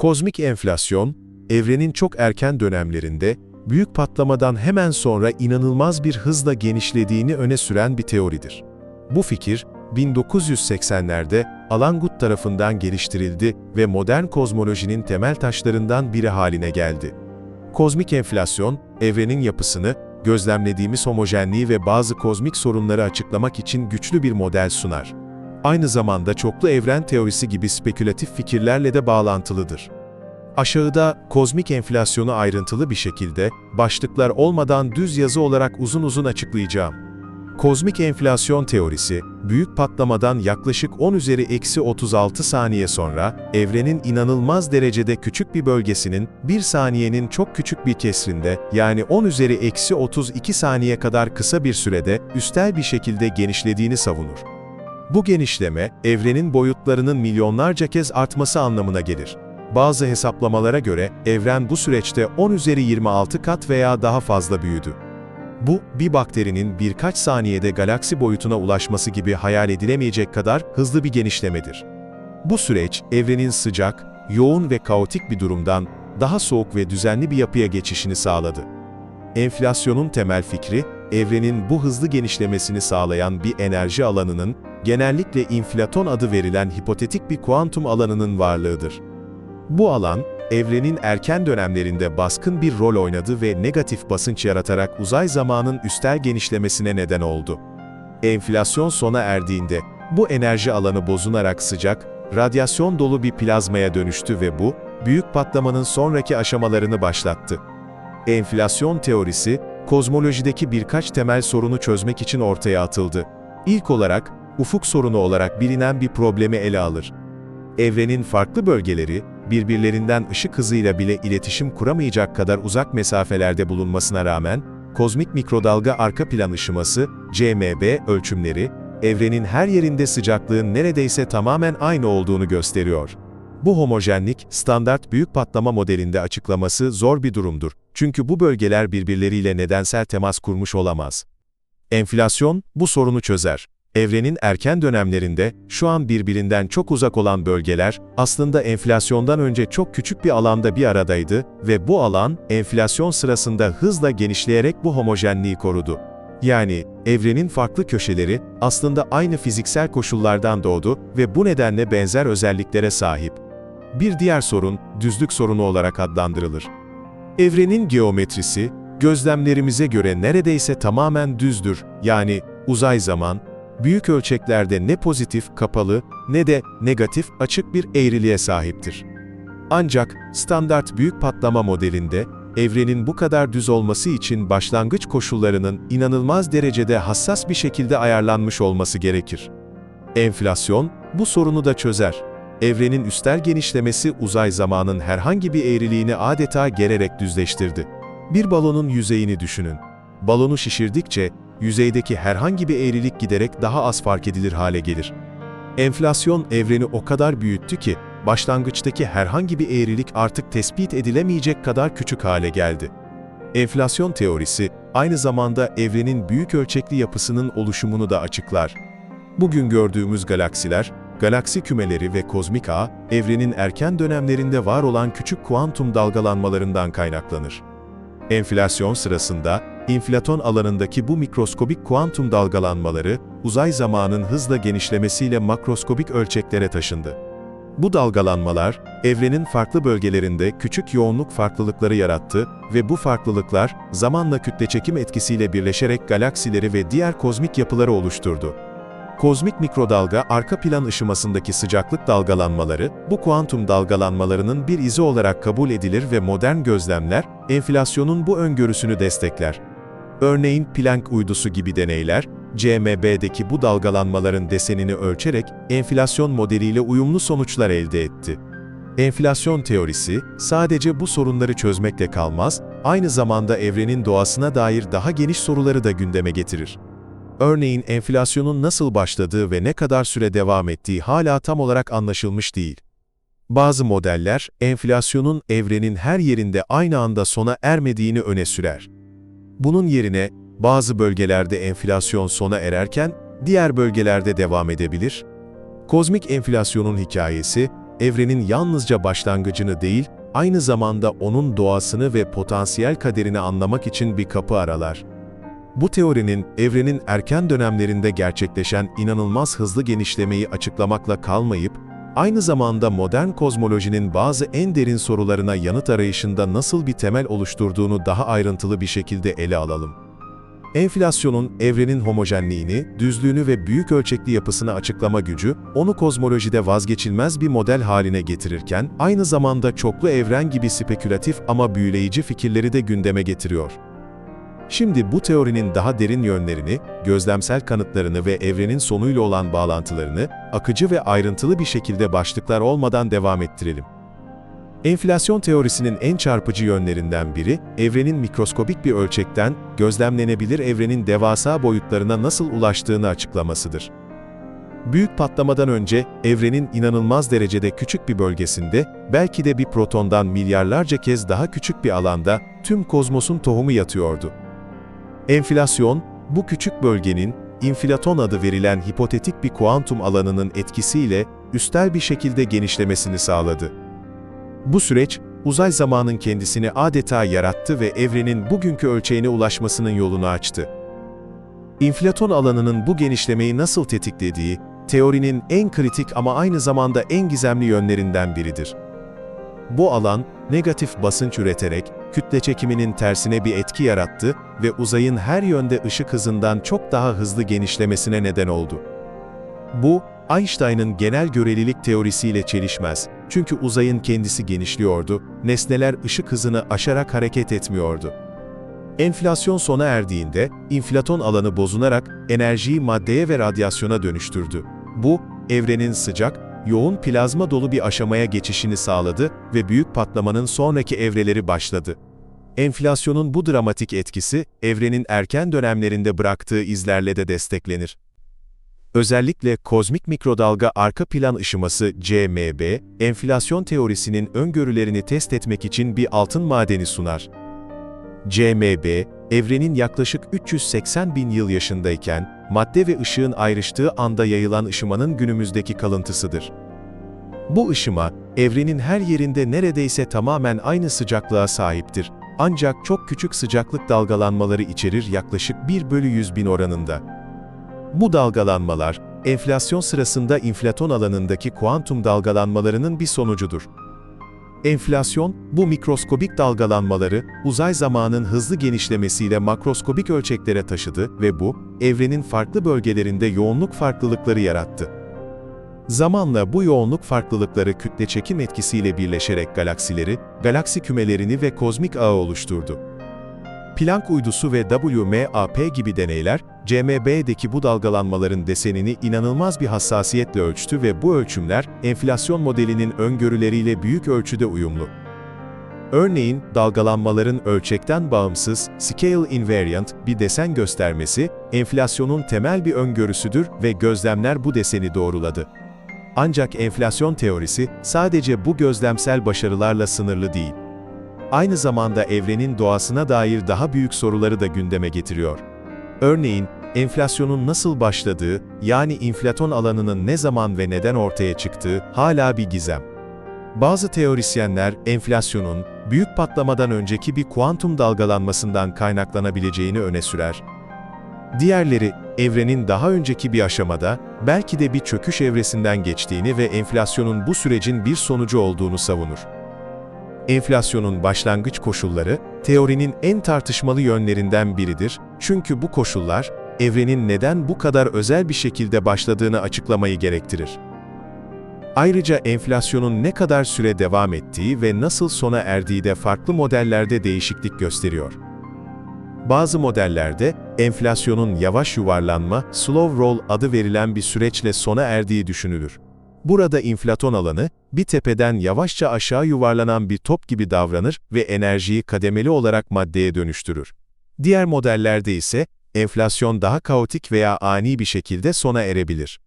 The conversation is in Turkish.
Kozmik enflasyon, evrenin çok erken dönemlerinde, büyük patlamadan hemen sonra inanılmaz bir hızla genişlediğini öne süren bir teoridir. Bu fikir, 1980'lerde Alan Guth tarafından geliştirildi ve modern kozmolojinin temel taşlarından biri haline geldi. Kozmik enflasyon, evrenin yapısını, gözlemlediğimiz homojenliği ve bazı kozmik sorunları açıklamak için güçlü bir model sunar. Aynı zamanda çoklu evren teorisi gibi spekülatif fikirlerle de bağlantılıdır. Aşağıda kozmik enflasyonu ayrıntılı bir şekilde, başlıklar olmadan düz yazı olarak uzun uzun açıklayacağım. Kozmik enflasyon teorisi, büyük patlamadan yaklaşık 10 üzeri eksi 36 saniye sonra, evrenin inanılmaz derecede küçük bir bölgesinin, bir saniyenin çok küçük bir kesrinde, yani 10 üzeri eksi 32 saniye kadar kısa bir sürede, üstel bir şekilde genişlediğini savunur. Bu genişleme, evrenin boyutlarının milyonlarca kez artması anlamına gelir. Bazı hesaplamalara göre, evren bu süreçte 10 üzeri 26 kat veya daha fazla büyüdü. Bu, bir bakterinin birkaç saniyede galaksi boyutuna ulaşması gibi hayal edilemeyecek kadar hızlı bir genişlemedir. Bu süreç, evrenin sıcak, yoğun ve kaotik bir durumdan daha soğuk ve düzenli bir yapıya geçişini sağladı. Enflasyonun temel fikri, evrenin bu hızlı genişlemesini sağlayan bir enerji alanının, genellikle inflaton adı verilen hipotetik bir kuantum alanının varlığıdır. Bu alan, evrenin erken dönemlerinde baskın bir rol oynadı ve negatif basınç yaratarak uzay zamanın üstel genişlemesine neden oldu. Enflasyon sona erdiğinde, bu enerji alanı bozunarak sıcak, radyasyon dolu bir plazmaya dönüştü ve bu, büyük patlamanın sonraki aşamalarını başlattı. Enflasyon teorisi, kozmolojideki birkaç temel sorunu çözmek için ortaya atıldı. İlk olarak, ufuk sorunu olarak bilinen bir problemi ele alır. Evrenin farklı bölgeleri, birbirlerinden ışık hızıyla bile iletişim kuramayacak kadar uzak mesafelerde bulunmasına rağmen, kozmik mikrodalga arka plan ışıması, CMB ölçümleri, evrenin her yerinde sıcaklığın neredeyse tamamen aynı olduğunu gösteriyor. Bu homojenlik, standart büyük patlama modelinde açıklaması zor bir durumdur. Çünkü bu bölgeler birbirleriyle nedensel temas kurmuş olamaz. Enflasyon, bu sorunu çözer. Evrenin erken dönemlerinde, şu an birbirinden çok uzak olan bölgeler, aslında enflasyondan önce çok küçük bir alanda bir aradaydı ve bu alan, enflasyon sırasında hızla genişleyerek bu homojenliği korudu. Yani, evrenin farklı köşeleri, aslında aynı fiziksel koşullardan doğdu ve bu nedenle benzer özelliklere sahip. Bir diğer sorun, düzlük sorunu olarak adlandırılır. Evrenin geometrisi, gözlemlerimize göre neredeyse tamamen düzdür, yani uzay zaman, büyük ölçeklerde ne pozitif, kapalı, ne de negatif, açık bir eğriliğe sahiptir. Ancak, standart büyük patlama modelinde, evrenin bu kadar düz olması için başlangıç koşullarının inanılmaz derecede hassas bir şekilde ayarlanmış olması gerekir. Enflasyon, bu sorunu da çözer. Evrenin üstel genişlemesi uzay zamanın herhangi bir eğriliğini adeta gererek düzleştirdi. Bir balonun yüzeyini düşünün. Balonu şişirdikçe, yüzeydeki herhangi bir eğrilik giderek daha az fark edilir hale gelir. Enflasyon evreni o kadar büyüttü ki, başlangıçtaki herhangi bir eğrilik artık tespit edilemeyecek kadar küçük hale geldi. Enflasyon teorisi, aynı zamanda evrenin büyük ölçekli yapısının oluşumunu da açıklar. Bugün gördüğümüz galaksiler, galaksi kümeleri ve kozmik ağ, evrenin erken dönemlerinde var olan küçük kuantum dalgalanmalarından kaynaklanır. Enflasyon sırasında, inflaton alanındaki bu mikroskobik kuantum dalgalanmaları, uzay zamanın hızla genişlemesiyle makroskobik ölçeklere taşındı. Bu dalgalanmalar, evrenin farklı bölgelerinde küçük yoğunluk farklılıkları yarattı ve bu farklılıklar, zamanla kütle çekim etkisiyle birleşerek galaksileri ve diğer kozmik yapıları oluşturdu. Kozmik mikrodalga arka plan ışımasındaki sıcaklık dalgalanmaları, bu kuantum dalgalanmalarının bir izi olarak kabul edilir ve modern gözlemler, enflasyonun bu öngörüsünü destekler. Örneğin Planck uydusu gibi deneyler, CMB'deki bu dalgalanmaların desenini ölçerek enflasyon modeliyle uyumlu sonuçlar elde etti. Enflasyon teorisi, sadece bu sorunları çözmekle kalmaz, aynı zamanda evrenin doğasına dair daha geniş soruları da gündeme getirir. Örneğin enflasyonun nasıl başladığı ve ne kadar süre devam ettiği hala tam olarak anlaşılmış değil. Bazı modeller, enflasyonun evrenin her yerinde aynı anda sona ermediğini öne sürer. Bunun yerine, bazı bölgelerde enflasyon sona ererken, diğer bölgelerde devam edebilir. Kozmik enflasyonun hikayesi, evrenin yalnızca başlangıcını değil, aynı zamanda onun doğasını ve potansiyel kaderini anlamak için bir kapı aralar. Bu teorinin, evrenin erken dönemlerinde gerçekleşen inanılmaz hızlı genişlemeyi açıklamakla kalmayıp, aynı zamanda modern kozmolojinin bazı en derin sorularına yanıt arayışında nasıl bir temel oluşturduğunu daha ayrıntılı bir şekilde ele alalım. Enflasyonun evrenin homojenliğini, düzlüğünü ve büyük ölçekli yapısını açıklama gücü, onu kozmolojide vazgeçilmez bir model haline getirirken, aynı zamanda çoklu evren gibi spekülatif ama büyüleyici fikirleri de gündeme getiriyor. Şimdi bu teorinin daha derin yönlerini, gözlemsel kanıtlarını ve evrenin sonuyla olan bağlantılarını, akıcı ve ayrıntılı bir şekilde başlıklar olmadan devam ettirelim. Enflasyon teorisinin en çarpıcı yönlerinden biri, evrenin mikroskobik bir ölçekten, gözlemlenebilir evrenin devasa boyutlarına nasıl ulaştığını açıklamasıdır. Büyük patlamadan önce, evrenin inanılmaz derecede küçük bir bölgesinde, belki de bir protondan milyarlarca kez daha küçük bir alanda, tüm kozmosun tohumu yatıyordu. Enflasyon, bu küçük bölgenin, inflaton adı verilen hipotetik bir kuantum alanının etkisiyle, üstel bir şekilde genişlemesini sağladı. Bu süreç, uzay zamanın kendisini adeta yarattı ve evrenin bugünkü ölçeğine ulaşmasının yolunu açtı. İnflaton alanının bu genişlemeyi nasıl tetiklediği, teorinin en kritik ama aynı zamanda en gizemli yönlerinden biridir. Bu alan, negatif basınç üreterek, kütle çekiminin tersine bir etki yarattı ve uzayın her yönde ışık hızından çok daha hızlı genişlemesine neden oldu. Bu, Einstein'ın genel görelilik teorisiyle çelişmez. Çünkü uzayın kendisi genişliyordu, nesneler ışık hızını aşarak hareket etmiyordu. Enflasyon sona erdiğinde, inflaton alanı bozunarak enerjiyi maddeye ve radyasyona dönüştürdü. Bu, evrenin sıcak, yoğun plazma dolu bir aşamaya geçişini sağladı ve büyük patlamanın sonraki evreleri başladı. Enflasyonun bu dramatik etkisi, evrenin erken dönemlerinde bıraktığı izlerle de desteklenir. Özellikle kozmik mikrodalga arka plan ışıması CMB, enflasyon teorisinin öngörülerini test etmek için bir altın madeni sunar. CMB, evrenin yaklaşık 380 bin yıl yaşındayken, madde ve ışığın ayrıştığı anda yayılan ışımanın günümüzdeki kalıntısıdır. Bu ışıma, evrenin her yerinde neredeyse tamamen aynı sıcaklığa sahiptir. Ancak çok küçük sıcaklık dalgalanmaları içerir yaklaşık 1 bölü 100 bin oranında. Bu dalgalanmalar, enflasyon sırasında inflaton alanındaki kuantum dalgalanmalarının bir sonucudur. Enflasyon, bu mikroskobik dalgalanmaları, uzay zamanın hızlı genişlemesiyle makroskobik ölçeklere taşıdı ve bu, evrenin farklı bölgelerinde yoğunluk farklılıkları yarattı. Zamanla bu yoğunluk farklılıkları kütle çekim etkisiyle birleşerek galaksileri, galaksi kümelerini ve kozmik ağı oluşturdu. Planck uydusu ve WMAP gibi deneyler, CMB'deki bu dalgalanmaların desenini inanılmaz bir hassasiyetle ölçtü ve bu ölçümler, enflasyon modelinin öngörüleriyle büyük ölçüde uyumlu. Örneğin, dalgalanmaların ölçekten bağımsız, scale invariant bir desen göstermesi, enflasyonun temel bir öngörüsüdür ve gözlemler bu deseni doğruladı. Ancak enflasyon teorisi, sadece bu gözlemsel başarılarla sınırlı değil. Aynı zamanda evrenin doğasına dair daha büyük soruları da gündeme getiriyor. Örneğin, enflasyonun nasıl başladığı, yani inflaton alanının ne zaman ve neden ortaya çıktığı hala bir gizem. Bazı teorisyenler, enflasyonun, büyük patlamadan önceki bir kuantum dalgalanmasından kaynaklanabileceğini öne sürer. Diğerleri, evrenin daha önceki bir aşamada, belki de bir çöküş evresinden geçtiğini ve enflasyonun bu sürecin bir sonucu olduğunu savunur. Enflasyonun başlangıç koşulları, teorinin en tartışmalı yönlerinden biridir, çünkü bu koşullar, evrenin neden bu kadar özel bir şekilde başladığını açıklamayı gerektirir. Ayrıca enflasyonun ne kadar süre devam ettiği ve nasıl sona erdiği de farklı modellerde değişiklik gösteriyor. Bazı modellerde, enflasyonun yavaş yuvarlanma, slow roll adı verilen bir süreçle sona erdiği düşünülür. Burada inflaton alanı, bir tepeden yavaşça aşağı yuvarlanan bir top gibi davranır ve enerjiyi kademeli olarak maddeye dönüştürür. Diğer modellerde ise, enflasyon daha kaotik veya ani bir şekilde sona erebilir.